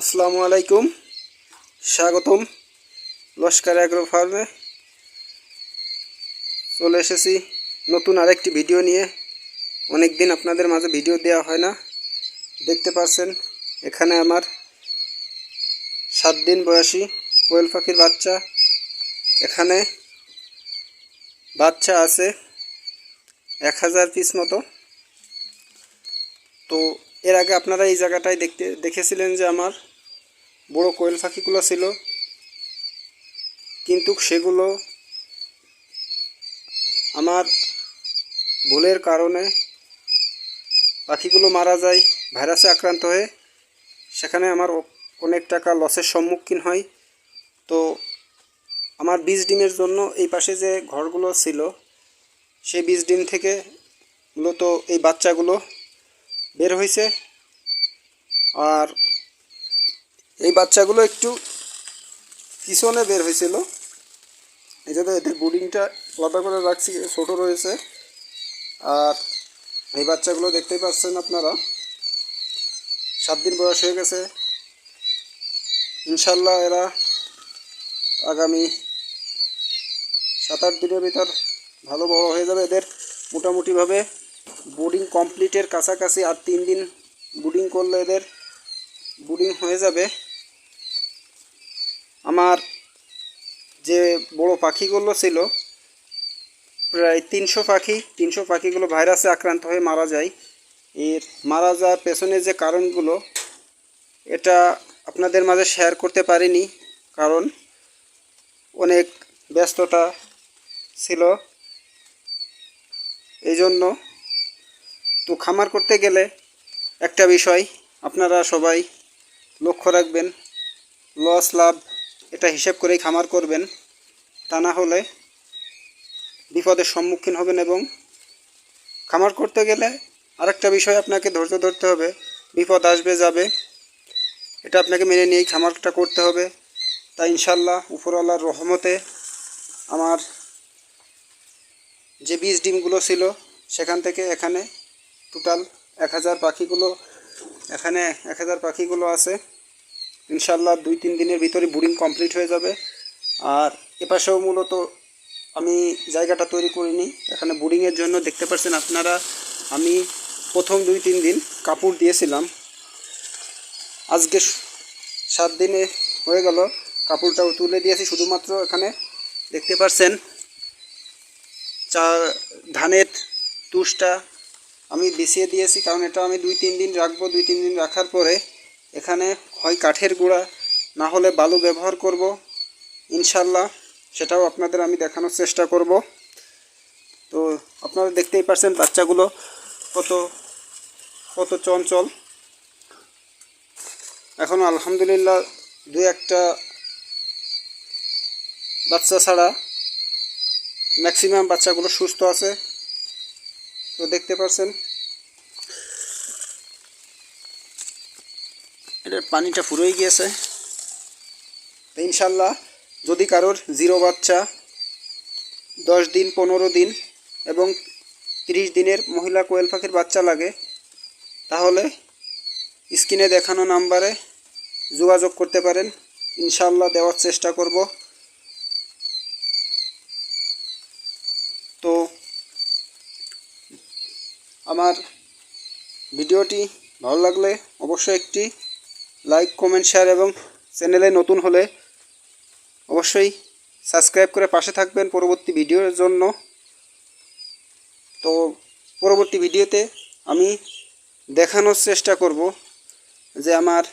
আসসালামু আলাইকুম। স্বাগতম লস্কার অ্যাগ্রো ফার্মে। চলে এসেছি নতুন আরেকটি ভিডিও নিয়ে। অনেক দিন আপনাদের মাঝে ভিডিও দেওয়া হয় না। দেখতে পাচ্ছেন এখানে আমার সাত দিন বয়সী কোয়েল পাখির বাচ্চা। এখানে বাচ্চা আছে এক হাজার পিস মতো। তো এর আগে আপনারা এই জায়গাটায় দেখতে, দেখেছিলেন যে আমার বড় কোয়েল পাখিগুলো ছিল। কিন্তু সেগুলো আমার ভুলের কারণে পাখিগুলো মারা যায়, ভাইরাসে আক্রান্ত হয়ে। সেখানে আমার অনেক টাকা লসের সম্মুখীন হয়। তো আমার বীজ ডিমের জন্য এই পাশে যে ঘরগুলো ছিল, সেই বীজ ডিম থেকে মূলত এই বাচ্চাগুলো বের হয়েছে আর এই বাচ্চাগুলো একটু পিছনে বের হয়েছিল এই জন্য এদের বোর্ডিংটা আলাদা করে রাখছি, ছোটো রয়েছে। আর এই বাচ্চাগুলো দেখতেই পাচ্ছেন আপনারা। সাত দিন বয়স হয়ে গেছে। ইনশাল্লাহ এরা আগামী সাত আট দিনের ভিতর ভালো বড় হয়ে যাবে। এদের মোটামুটিভাবে বোর্ডিং কমপ্লিটের কাছাকাছি আর তিন দিন বোর্ডিং করলে এদের বোর্ডিং হয়ে যাবে। আমার যে বড় পাখিগুলো ছিল, প্রায় তিনশো পাখি, তিনশো পাখিগুলো ভাইরাসে আক্রান্ত হয়ে মারা যায়। এর মারা যাওয়ার পেছনে যে কারণগুলো, এটা আপনাদের মাঝে শেয়ার করতে পারিনি, কারণ অনেক ব্যস্ততা ছিল। এই জন্য তো খামার করতে গেলে একটা বিষয়, আপনারা সবাই লক্ষ্য রাখবেন লস লাভ, এটা হিসেব করেই খামার করবেন, তা না হলে বিপদের সম্মুখীন হবেন এবং খামার করতে গেলে আরেকটা বিষয় আপনাকে ধৈর্য ধরতে হবে, বিপদ আসবে, যাবে, এটা আপনাকে মেনে নিয়েই খামারটা করতে হবে। তাই ইনশাল্লাহ উপরওয়ালার রহমতে আমার যে বীজ ডিমগুলো ছিল সেখান থেকে এখানে টোটাল এক হাজার পাখিগুলো, এখানে এক হাজার পাখিগুলো আছে। ইনশাল্লাহ দুই তিন দিনের ভিতরে বুডিং কমপ্লিট হয়ে যাবে। আর এপাশেও মূলত আমি জায়গাটা তৈরি করিনি। এখানে বুডিংয়ের জন্য দেখতে পাচ্ছেন আপনারা, আমি প্রথম দুই তিন দিন কাপড় দিয়েছিলাম। আজকে সাত দিনে হয়ে গেল, কাপড়টাও তুলে দিয়েছি। শুধুমাত্র এখানে দেখতে পাচ্ছেন চা ধানের তুষটা আমি বিছিয়ে দিয়েছি, কারণ এটা আমি দুই, তিন দিন রাখব। দুই, তিন দিন রাখার পরে এখানে হয় কাঠের গুঁড়া, না হলে বালু ব্যবহার করব। ইনশাল্লাহ সেটাও আপনাদের আমি দেখানোর চেষ্টা করব। তো আপনারা দেখতেই পাচ্ছেন বাচ্চাগুলো কত কত চঞ্চল। এখন আলহামদুলিল্লাহ দু একটা বাচ্চা ছাড়া ম্যাক্সিমাম বাচ্চাগুলো সুস্থ আছে। তো দেখতে পাচ্ছেন এটার পানিটা ফুরোই গিয়েছে। তো ইনশাল্লাহ যদি কারোর জিরো বাচ্চা দশ দিন পনেরো দিন এবং তিরিশ দিনের মহিলা কোয়েল পাখির বাচ্চা লাগে তাহলে স্ক্রিনে দেখানো নাম্বারে যোগাযোগ করতে পারেন। ইনশাল্লাহ দেওয়ার চেষ্টা করব। তো আমার ভিডিওটি ভালো লাগলে অবশ্যই একটি লাইক, কমেন্ট শেয়ার এবং চ্যানেলে নতুন হলে অবশ্যই সাবস্ক্রাইব করে পাশে থাকবেন পরবর্তী ভিডিওর জন্য। তো পরবর্তী ভিডিওতে আমি দেখানোর চেষ্টা করব যে আমার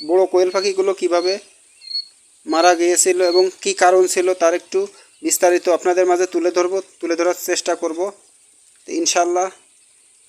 বড় কোয়েল পাখিগুলো কীভাবে মারা গিয়েছিল এবং কি কারণ ছিল তার একটু বিস্তারিত আপনাদের মাঝে তুলে ধরব, তুলে ধরার চেষ্টা করব। ইনশাল্লাহ